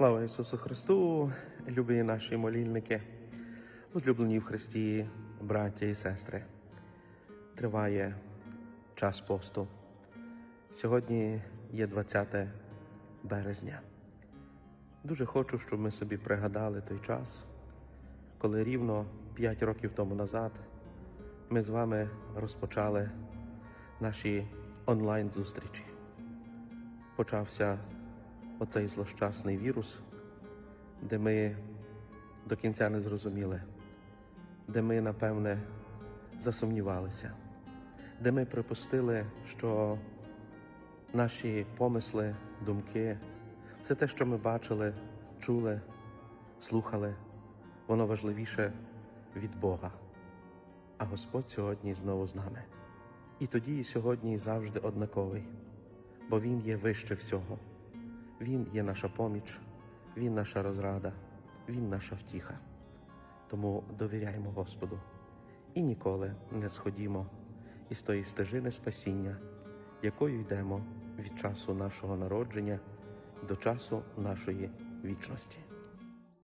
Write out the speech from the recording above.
Слава Ісусу Христу, любі наші молільники, улюблені в Христі, браття і сестри. Триває час посту. Сьогодні є 20 березня. Дуже хочу, щоб ми собі пригадали той час, коли рівно 5 років тому назад ми з вами розпочали наші онлайн-зустрічі. Почався оцей злощасний вірус, де ми до кінця не зрозуміли, де ми, напевне, засумнівалися, де ми припустили, що наші помисли, думки, все те, що ми бачили, чули, слухали, воно важливіше від Бога. А Господь сьогодні знову з нами. І тоді, і сьогодні, і завжди однаковий, бо Він є вище всього. Він є наша поміч, Він наша розрада, Він наша втіха. Тому довіряємо Господу і ніколи не сходімо із тої стежини спасіння, якою йдемо від часу нашого народження до часу нашої вічності.